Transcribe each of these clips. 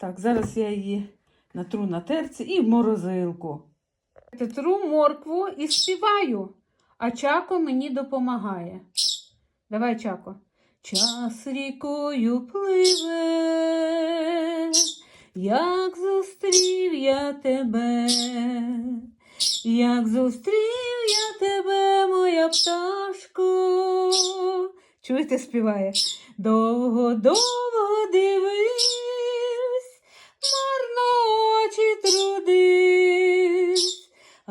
Так, зараз я її натру на терці і в морозилку. Тру моркву і співаю, а Чако мені допомагає. Давай, Чако. Час рікою пливе, як зустрів я тебе, як зустрів я тебе, моя пташко. Чуєте, співає? Довго, довго дивись,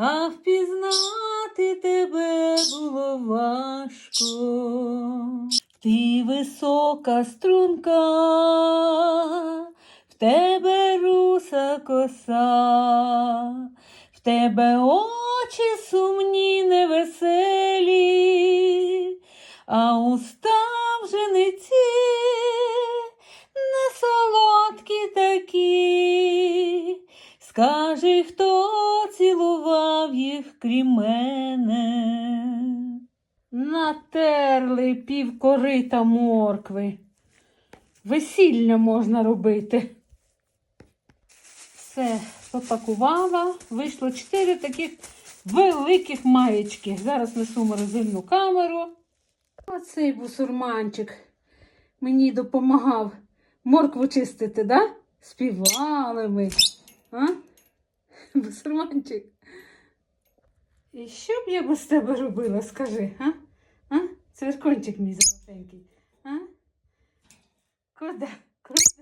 а впізнати тебе було важко. Ти висока струнка, в тебе руса коса, в тебе очі сумні, невеселі, а уста вже не ті, не солодкі такі. Скажи, хто цілував їх крім мене. Натерли півкорита моркви. Весілля можна робити. Все, попакувала. Вийшло чотири таких великих маєчки. Зараз несу морозильну камеру. Оцей бусурманчик мені допомагав моркву чистити, да? Співали ми. А? Бусурманчик. І що б я без тебе робила, скажи, а? А? Цвіркончик мій золотенький. А? Куда? Куда?